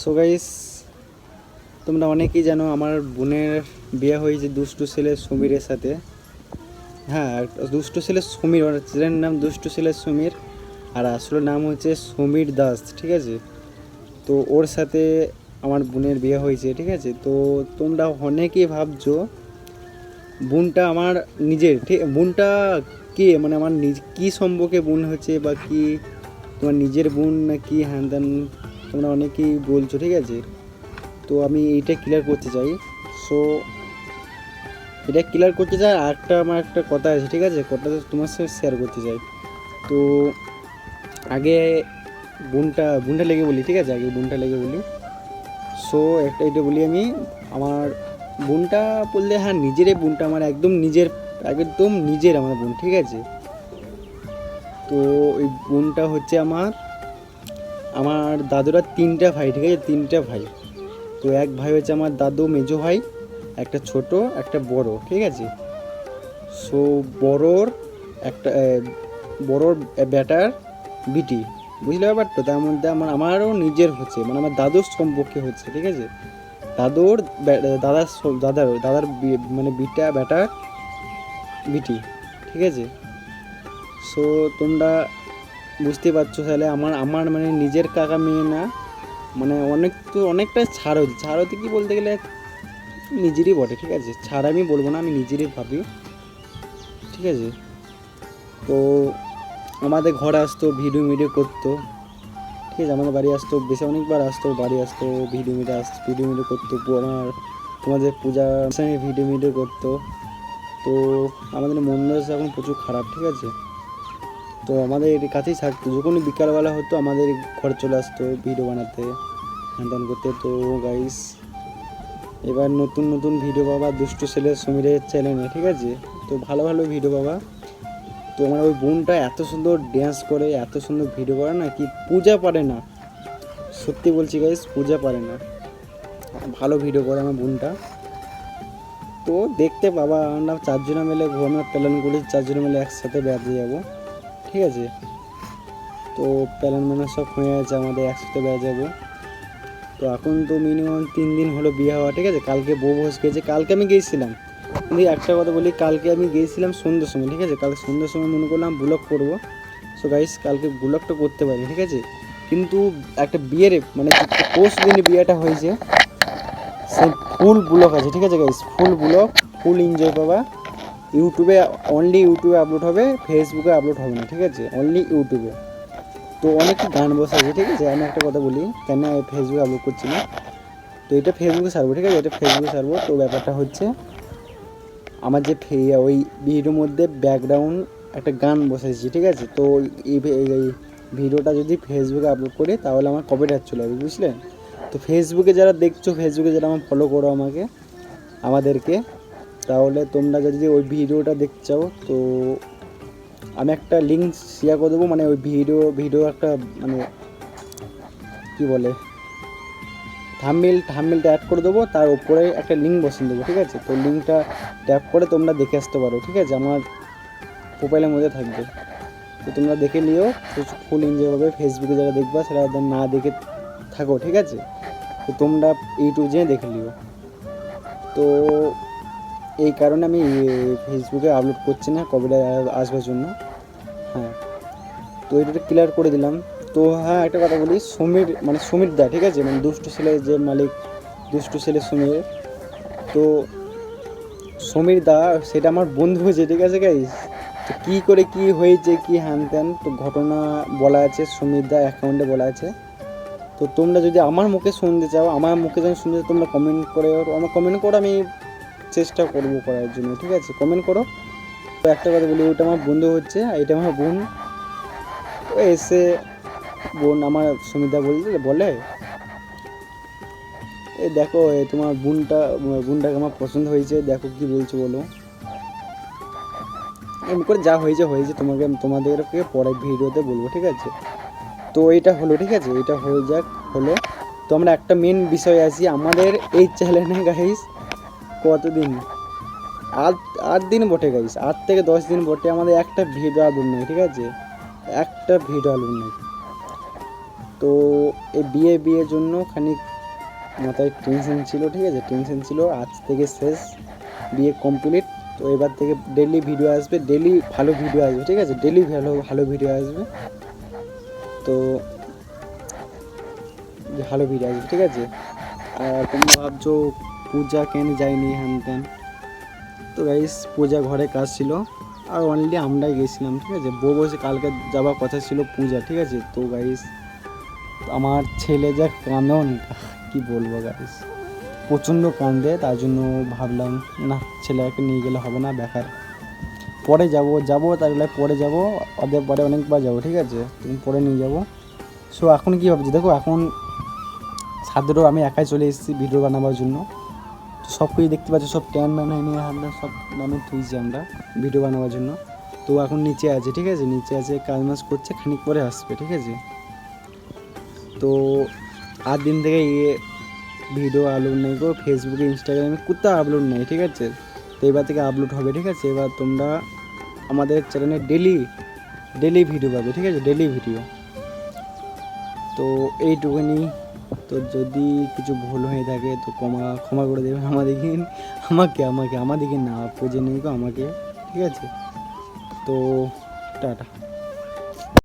So guys তোমরা অনেকেই জানো আমার বোনের বিয়ে হয়েছে দুষ্টু ছেলে সমীরের সাথে। হ্যাঁ দুষ্টু ছেলে সমীর, ওর ছেলের নাম দুষ্টু ছেলে সমীর, আর আসলে নাম হচ্ছে সমীর দাস, ঠিক আছে? তো ওর সাথে আমার বোনের বিয়ে হয়েছে, ঠিক আছে? তো তোমরা অনেকেই ভাবছ, বোনটা আমার নিজের, ঠিক, বোনটা কে? মানে আমার নিজ, কী সম্পর্কে বোন হচ্ছে বা কি? তোমার নিজের বোন না কি হ্যান তোমরা অনেকেই বলছো, ঠিক আছে? তো আমি এইটা ক্লিয়ার করতে চাই। সো এটা ক্লিয়ার করতে চাই, আর একটা আমার একটা কথা আছে, ঠিক আছে? কথাটা তোমার সাথে শেয়ার করতে চাই। তো আগে বোনটা বোনটা লেগে বলি, ঠিক আছে? আগে বোনটা লেগে বলি। সো একটা এটা বলি আমি, আমার বোনটা বললে হ্যাঁ নিজেরই বোনটা, আমার একদম নিজের একদম নিজের আমার বোন, ঠিক আছে? তো ওই বোনটা হচ্ছে আমার আমার দাদুরা তিনটা ভাই, ঠিক আছে? তিনটা ভাই। তো এক ভাই হচ্ছে আমার দাদু, মেজো ভাই, একটা ছোট, একটা বড়, ঠিক আছে? সো বড়োর একটা বড়োর ব্যাটার বিটি, বুঝলে ব্যাপারটা? তার মধ্যে আমার, আমারও নিজের হচ্ছে মানে আমার দাদুর সম্পর্কে হচ্ছে, ঠিক আছে? দাদুর দাদার দাদার দাদার মানে বিটা বেটার বিটি, ঠিক আছে? সো তোমরা বুঝতে পারছ তাহলে? আমার আমার মানে নিজের কাকা মেয়ে না মানে অনেক তো অনেকটা ছাড় হচ্ছে ছাড় হতে কি বলতে গেলে নিজেরই বটে, ঠিক আছে? ছাড় আমি বলব না, আমি নিজেরই ভাবি, ঠিক আছে? তো আমাদের ঘরে আসতো, ভিডিও মিডিও করতো, ঠিক আছে? আমাদের বাড়ি আসতো, বেশি অনেকবার আসতো, বাড়ি আসতো, ভিডিও মিডিও আসতো ভিডিও মিডিও করতো আমার, তোমাদের পূজা ভিডিও মিডিও করতো, তো আমাদের মন এখন প্রচুর খারাপ, ঠিক আছে? তো আমাদের কাছেই থাকতো যখনই বিকালবেলা হতো, আমাদের ঘরে চলে আসতো ভিডিও বানাতে হ্যান ত্যান করতে। তো গাইস এবার নতুন নতুন ভিডিও বাবা, দুষ্টু ছেলে সমীরের চ্যানেলে ঠিক আছে? তো ভালো ভালো ভিডিও বাবা। তো আমার ওই বোনটা এত সুন্দর ড্যান্স করে, এত সুন্দর ভিডিও করে না, কি পূজা পারে না। সত্যি বলছি গাইস পূজা পারে না। ভালো ভিডিও করে আমার বোনটা। তো দেখতে পাবা আমরা চারজনে মিলে আমরা প্ল্যান করি চারজনে মিলে একসাথে বেড়াতে যাব। ঠিক আছে। তো প্ল্যান মানে সব হয়ে আছে আমাদের একসাথে বেড়াতে যাব। তো এখন তো মিনিমাম তিন দিন হলো বিয়ে হওয়া, ঠিক আছে? কালকে বউ ভোজ গেছে, কালকে আমি গিয়েছিলাম কিন্তু একটা কথা বলি, কালকে আমি গিয়েছিলাম সন্ধ্যের সময়, ঠিক আছে? কালকে সন্ধ্যের সময় মনে করলাম ব্লগ করব। সো গাইস কালকে ব্লগটা করতে পারি, ঠিক আছে? কিন্তু একটা বিয়ের মানে পোস্ট দিনে বিয়েটা হয়েছে, সেই ফুল ব্লক আছে, ঠিক আছে guys full blog full enjoy পাবা। ইউটিউবে অনলি ইউটিউবে আপলোড হবে ফেসবুকে আপলোড হবে না, ঠিক আছে? অনলি ইউটিউবে। তো অনেক গান বসাছে ঠিক আছে? আমি একটা কথা বলি, কেন ফেসবুকে আপলোড করছি না? তো এটা ফেসবুকে সারবো, ঠিক আছে? এটা ফেসবুকে সারবো। তো ব্যাপারটা হচ্ছে, আমার যে ফে- ওই ভিডিওর মধ্যে ব্যাকগ্রাউন্ড একটা গান বসাইছি ঠিক আছে? তো এই ভিডিওটা যদি ফেসবুকে আপলোড করি, তাহলে আমার কপিরাইট চলে যাবে, বুঝলেন? তো ফেসবুকে যারা দেখছ ফেসবুকে যারা আমার ফলো করো আমাকে, আমাদেরকে তাহলে তোমরা যদি ওই ভিডিওটা দেখতে চাও, তো আমি একটা লিঙ্ক শেয়ার করে দেবো মানে ওই ভিডিও ভিডিও একটা মানে কি বলে থাম্বেল থাম্বেলটা অ্যাড করে দেবো, তার উপরে একটা লিঙ্ক বসিয়ে দেবো, ঠিক আছে? তো লিঙ্কটা ট্যাপ করে তোমরা দেখে আসতে পারো, ঠিক আছে? আমার প্রোফাইলের মধ্যে থাকবে। তো তোমরা দেখে নিও ফুল এনজয় হবে। ফেসবুকে যারা দেখবা সেটা না দেখে থাকো, ঠিক আছে? তো তোমরা ইউটিউব যেয়ে দেখে নিও। তো এই কারণে আমি ফেসবুকে আপলোড করছি না কবে আসবার জন্য। হ্যাঁ। তো এটা ক্লিয়ার করে দিলাম। তো হ্যাঁ একটা কথা বলি, সমীর মানে সমীর দা, ঠিক আছে? মানে দুষ্টু ছেলে যে মালিক, দুষ্টু ছেলে সমীর। তো সমীর দা, সেটা আমার বন্ধু হয়েছে, ঠিক আছে গাইস তো কী করে কি হয়েছে, কি হ্যান ত্যান, তো ঘটনা বলা আছে, সমীর দা অ্যাকাউন্টে বলা আছে। তো তোমরা যদি আমার মুখে শুনতে চাও, আমার মুখে যদি শুনতে তোমরা কমেন্ট করে আমার কমেন্ট করো আমি চেষ্টা করব করার জন্য, ঠিক আছে? কমেন্ট করো। তো একটা কথা বলি, ওইটা আমার বন্ধু হচ্ছে এটা আমার বোন। এসে বোন আমার সুমিতা বলছে বলে, এই দেখো, এ তোমার বোনটা, বোনটাকে আমার পছন্দ হয়েছে, দেখো কি বলছো বলো। এমনি করে যা হয়েছে হয়েছে, তোমাকে তোমাদেরকে পরে ভিডিওতে বলব, ঠিক আছে? তো এটা হলো, ঠিক আছে? এটা হয়ে যাক, হলো। তো আমরা একটা মেন বিষয় আসি আমাদের এই চ্যানেলে গাইস কতদিন? আট আট দিন বটে গাইস আট থেকে দশ দিন বটে। আমাদের একটা ভিডিও আপলোড নেই, ঠিক আছে? একটা ভিডিও আপলোড নেই। তো এই বিয়ে, বিয়ের জন্য খানিক মাথায় টেনশন ছিল, ঠিক আছে? টেনশন ছিল। আজ থেকে শেষ বিয়ে কমপ্লিট তো এবার থেকে ডেলি ভিডিও আসবে। ডেলি ভালো ভিডিও আসবে, ঠিক আছে? ডেলি ভালো ভালো ভিডিও আসবে। তো ভালো ভিডিও আসবে, ঠিক আছে? আর তোমরা ভাবছ পূজা কেন যায়নি হ্যান ত্যান তো গাইস পূজা ঘরে কাজ ছিল। আর অনলি আমরাই গেছিলাম, ঠিক আছে? বউ বসে কালকে যাওয়ার কথা ছিল পূজা, ঠিক আছে? তো গাইস আমার ছেলে যা কান্দন কি বলব গাইস প্রচণ্ড কান্দে তার জন্য ভাবলাম, না, ছেলেকে নিয়ে গেলে হবে না, বেকার। পরে যাব যাব তাহলে পরে যাব ওদের পরে অনেকবার যাব, ঠিক আছে? তুমি পরে নিয়ে যাব। সো এখন কী ভাবছি? দেখো, এখন সাদেরও আমি একাই চলে এসেছি ভিডিও বানাবার জন্য। সব কিছু দেখতে পাচ্ছি, সব ট্যান ম্যান এনে আমরা সব নামে থুইছি আমরা ভিডিও বানাবার জন্য। তো এখন নিচে আছে, ঠিক আছে? নিচে আছে, কাজ মাস করছে, খানিক পরে আসবে, ঠিক আছে? তো আর দিন থেকে ইয়ে ভিডিও আপলোড নেই গো ফেসবুকে ইনস্টাগ্রামে কোথাও আপলোড নেই, ঠিক আছে? তো এবার থেকে আপলোড হবে, ঠিক আছে? এবার তোমরা আমাদের চ্যানেলে ডেলি ডেলি ভিডিও পাবে, ঠিক আছে? ডেলি ভিডিও তো এইটুকুনি। তো যদি কিছু ভুল হয়ে থাকে, তো ক্ষমা ক্ষমা করে দেবেন আমাদেরকে। আমাকে আমাকে, আমাদেরকে না, পুজো নেই আমাকে, ঠিক আছে? তো টাটা।